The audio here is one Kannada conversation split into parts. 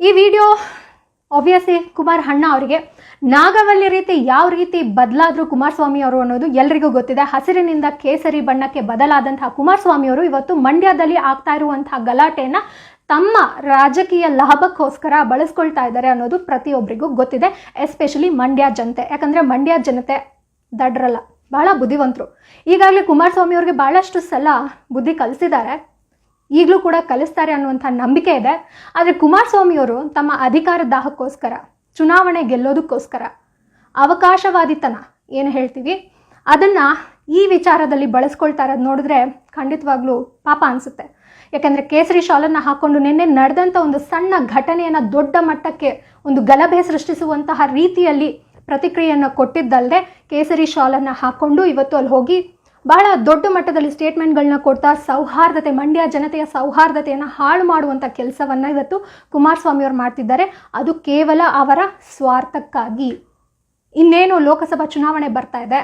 ಈ ವಿಡಿಯೋ ಆಬ್ವಿಯಸ್ಲಿ ಕುಮಾರ್ ಅಣ್ಣ ಅವರಿಗೆ ನಾಗವಲ್ಲಿ ರೀತಿ ಯಾವ ರೀತಿ ಬದಲಾದ್ರು ಕುಮಾರಸ್ವಾಮಿ ಅವರು ಅನ್ನೋದು ಎಲ್ರಿಗೂ ಗೊತ್ತಿದೆ. ಹಸಿರಿನಿಂದ ಕೇಸರಿ ಬಣ್ಣಕ್ಕೆ ಬದಲಾದಂತಹ ಕುಮಾರಸ್ವಾಮಿ ಅವರು ಇವತ್ತು ಮಂಡ್ಯದಲ್ಲಿ ಆಗ್ತಾ ಇರುವಂತಹ ಗಲಾಟೆಯನ್ನು ತಮ್ಮ ರಾಜಕೀಯ ಲಾಭಕ್ಕೋಸ್ಕರ ಬಳಸ್ಕೊಳ್ತಾ ಇದ್ದಾರೆ ಅನ್ನೋದು ಪ್ರತಿಯೊಬ್ಬರಿಗೂ ಗೊತ್ತಿದೆ ಎಸ್ಪೆಷಲಿ ಮಂಡ್ಯ ಜನತೆ. ಯಾಕಂದ್ರೆ ಮಂಡ್ಯ ಜನತೆ ದಡ್ರಲ್ಲ, ಬಹಳ ಬುದ್ಧಿವಂತರು. ಈಗಾಗಲೇ ಕುಮಾರಸ್ವಾಮಿ ಅವ್ರಿಗೆ ಬಹಳಷ್ಟು ಸಲ ಬುದ್ಧಿ ಕಲಿಸಿದ್ದಾರೆ. ಈಗಲೂ ಕೂಡ ಕಲಿಸ್ತಾರೆ ಅನ್ನುವಂಥ ನಂಬಿಕೆ ಇದೆ. ಆದರೆ ಕುಮಾರಸ್ವಾಮಿಯವರು ತಮ್ಮ ಅಧಿಕಾರ ದಾಹಕ್ಕೋಸ್ಕರ, ಚುನಾವಣೆ ಗೆಲ್ಲೋದಕ್ಕೋಸ್ಕರ ಅವಕಾಶವಾದಿತನ ಏನು ಹೇಳ್ತೀವಿ? ಅದನ್ನು ಈ ವಿಚಾರದಲ್ಲಿ ಬಳಸ್ಕೊಳ್ತಾ ಇರೋದು ನೋಡಿದ್ರೆ ಖಂಡಿತವಾಗ್ಲೂ ಪಾಪ ಅನಿಸುತ್ತೆ. ಯಾಕಂದರೆ ಕೇಸರಿ ಶಾಲನ್ನು ಹಾಕ್ಕೊಂಡು ನಿನ್ನೆ ನಡೆದಂಥ ಒಂದು ಸಣ್ಣ ಘಟನೆಯನ್ನು ದೊಡ್ಡ ಮಟ್ಟಕ್ಕೆ ಒಂದು ಗಲಭೆ ಸೃಷ್ಟಿಸುವಂತಹ ರೀತಿಯಲ್ಲಿ ಪ್ರತಿಕ್ರಿಯೆಯನ್ನು ಕೊಟ್ಟಿದ್ದಲ್ಲದೆ ಕೇಸರಿ ಶಾಲನ್ನು ಹಾಕ್ಕೊಂಡು ಇವತ್ತು ಅಲ್ಲಿ ಹೋಗಿ ಬಹಳ ದೊಡ್ಡ ಮಟ್ಟದಲ್ಲಿ ಸ್ಟೇಟ್ಮೆಂಟ್ಗಳನ್ನ ಕೊಡ್ತಾ ಸೌಹಾರ್ದತೆ, ಮಂಡ್ಯ ಜನತೆಯ ಸೌಹಾರ್ದತೆಯನ್ನು ಹಾಳು ಮಾಡುವಂಥ ಕೆಲಸವನ್ನು ಇವತ್ತು ಕುಮಾರಸ್ವಾಮಿ ಅವರು ಮಾಡ್ತಿದ್ದಾರೆ. ಅದು ಕೇವಲ ಅವರ ಸ್ವಾರ್ಥಕ್ಕಾಗಿ. ಇನ್ನೇನು ಲೋಕಸಭಾ ಚುನಾವಣೆ ಬರ್ತಾ ಇದೆ.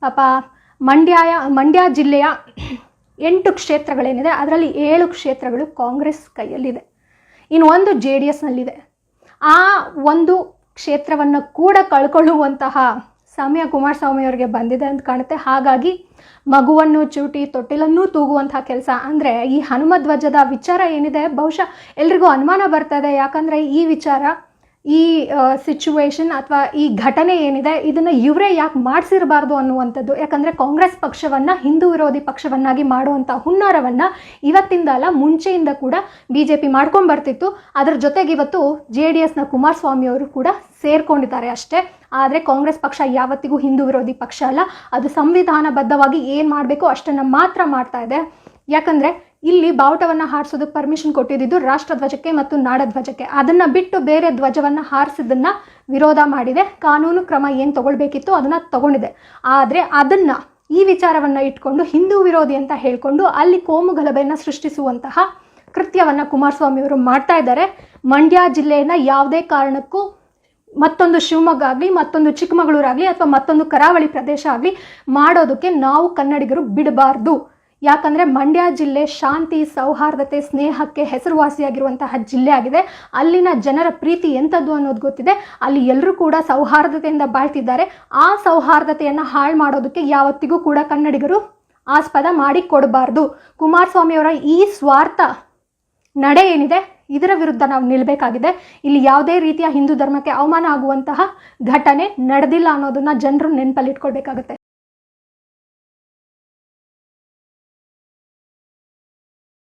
ಪಾಪ ಮಂಡ್ಯ ಮಂಡ್ಯ ಜಿಲ್ಲೆಯ ಎಂಟು ಕ್ಷೇತ್ರಗಳೇನಿದೆ, ಅದರಲ್ಲಿ ಏಳು ಕ್ಷೇತ್ರಗಳು ಕಾಂಗ್ರೆಸ್ ಕೈಯಲ್ಲಿದೆ. ಇನ್ನು ಒಂದು ಜೆ ಡಿ ಎಸ್ನಲ್ಲಿದೆ. ಆ ಒಂದು ಕ್ಷೇತ್ರವನ್ನು ಕೂಡ ಕಳ್ಕೊಳ್ಳುವಂತಹ ಸಮಯ ಕುಮಾರಸ್ವಾಮಿ ಅವರಿಗೆ ಬಂದಿದೆ ಅಂತ ಕಾಣುತ್ತೆ. ಹಾಗಾಗಿ ಮಗುವನ್ನು ಚೂಟಿ, ತೊಟ್ಟಿಲನ್ನೂ ತೂಗುವಂತಹ ಕೆಲಸ. ಅಂದರೆ ಈ ಹನುಮ ಧ್ವಜದ ವಿಚಾರ ಏನಿದೆ? ಬಹುಶಃ ಎಲ್ರಿಗೂ ಅನುಮಾನ ಬರ್ತಾ ಇದೆ ಯಾಕಂದರೆ ಈ ವಿಚಾರ ಈ ಸಿಚುವೇಶನ್ ಅಥವಾ ಈ ಘಟನೆ ಏನಿದೆ, ಇದನ್ನು ಇವರೇ ಯಾಕೆ ಮಾಡಿಸಿರಬಾರ್ದು ಅನ್ನುವಂಥದ್ದು. ಯಾಕಂದರೆ ಕಾಂಗ್ರೆಸ್ ಪಕ್ಷವನ್ನು, ಹಿಂದೂ ವಿರೋಧಿ ಪಕ್ಷವನ್ನಾಗಿ ಮಾಡುವಂಥ ಹುನ್ನಾರವನ್ನು ಇವತ್ತಿಂದ ಅಲ್ಲ, ಮುಂಚೆಯಿಂದ ಕೂಡ ಬಿ ಜೆ ಪಿ ಮಾಡ್ಕೊಂಡು ಬರ್ತಿತ್ತು. ಅದರ ಜೊತೆಗೆ ಇವತ್ತು ಜೆ ಡಿ ಎಸ್ನ ಕುಮಾರಸ್ವಾಮಿ ಅವರು ಕೂಡ ಸೇರ್ಕೊಂಡಿದ್ದಾರೆ ಅಷ್ಟೇ. ಆದರೆ ಕಾಂಗ್ರೆಸ್ ಪಕ್ಷ ಯಾವತ್ತಿಗೂ ಹಿಂದೂ ವಿರೋಧಿ ಪಕ್ಷ ಅಲ್ಲ. ಅದು ಸಂವಿಧಾನಬದ್ಧವಾಗಿ ಏನು ಮಾಡಬೇಕು ಅಷ್ಟನ್ನು ಮಾತ್ರ ಮಾಡ್ತಾ ಇದೆ. ಯಾಕಂದರೆ ಇಲ್ಲಿ ಬಾವುಟವನ್ನು ಹಾರಿಸೋದಕ್ಕೆ ಪರ್ಮಿಷನ್ ಕೊಟ್ಟಿದ್ದು ರಾಷ್ಟ್ರಧ್ವಜಕ್ಕೆ ಮತ್ತು ನಾಡಧ್ವಜಕ್ಕೆ. ಅದನ್ನು ಬಿಟ್ಟು ಬೇರೆ ಧ್ವಜವನ್ನು ಹಾರಿಸಿದ್ದನ್ನು ವಿರೋಧ ಮಾಡಿದೆ. ಕಾನೂನು ಕ್ರಮ ಏನು ತಗೊಳ್ಬೇಕಿತ್ತು ಅದನ್ನು ತಗೊಂಡಿದೆ. ಆದರೆ ಅದನ್ನು ಈ ವಿಚಾರವನ್ನು ಇಟ್ಕೊಂಡು ಹಿಂದೂ ವಿರೋಧಿ ಅಂತ ಹೇಳಿಕೊಂಡು ಅಲ್ಲಿ ಕೋಮು ಗಲಭೆಯನ್ನು ಸೃಷ್ಟಿಸುವಂತಹ ಕೃತ್ಯವನ್ನು ಕುಮಾರಸ್ವಾಮಿಯವರು ಮಾಡ್ತಾ ಇದ್ದಾರೆ. ಮಂಡ್ಯ ಜಿಲ್ಲೆಯನ್ನು ಯಾವುದೇ ಕಾರಣಕ್ಕೂ ಮತ್ತೊಂದು ಶಿವಮೊಗ್ಗ ಆಗಲಿ, ಮತ್ತೊಂದು ಚಿಕ್ಕಮಗಳೂರಾಗಲಿ ಅಥವಾ ಮತ್ತೊಂದು ಕರಾವಳಿ ಪ್ರದೇಶ ಆಗಲಿ ಮಾಡೋದಕ್ಕೆ ನಾವು ಕನ್ನಡಿಗರು ಬಿಡಬಾರ್ದು. ಯಾಕಂದರೆ ಮಂಡ್ಯ ಜಿಲ್ಲೆ ಶಾಂತಿ, ಸೌಹಾರ್ದತೆ, ಸ್ನೇಹಕ್ಕೆ ಹೆಸರುವಾಸಿಯಾಗಿರುವಂತಹ ಜಿಲ್ಲೆ ಆಗಿದೆ. ಅಲ್ಲಿನ ಜನರ ಪ್ರೀತಿ ಎಂಥದ್ದು ಅನ್ನೋದು ಗೊತ್ತಿದೆ. ಅಲ್ಲಿ ಎಲ್ಲರೂ ಕೂಡ ಸೌಹಾರ್ದತೆಯಿಂದ ಬಾಳ್ತಿದ್ದಾರೆ. ಆ ಸೌಹಾರ್ದತೆಯನ್ನು ಹಾಳು ಮಾಡೋದಕ್ಕೆ ಯಾವತ್ತಿಗೂ ಕೂಡ ಕನ್ನಡಿಗರು ಆಸ್ಪದ ಮಾಡಿ ಕೊಡಬಾರ್ದು. ಕುಮಾರಸ್ವಾಮಿಯವರ ಈ ಸ್ವಾರ್ಥ ನಡೆ ಏನಿದೆ? ಇದರ ವಿರುದ್ಧ ನಾವು ನಿಲ್ಲಬೇಕಾಗಿದೆ ಇಲ್ಲಿ ಯಾವುದೇ ರೀತಿಯ ಹಿಂದೂ ಧರ್ಮಕ್ಕೆ ಅವಮಾನ ಆಗುವಂತಹ ಘಟನೆ ನಡೆದಿಲ್ಲ ಅನ್ನೋದನ್ನ ಜನರು ನೆನಪಲ್ಲಿ ಇಟ್ಕೊಳ್ಬೇಕಾಗುತ್ತೆ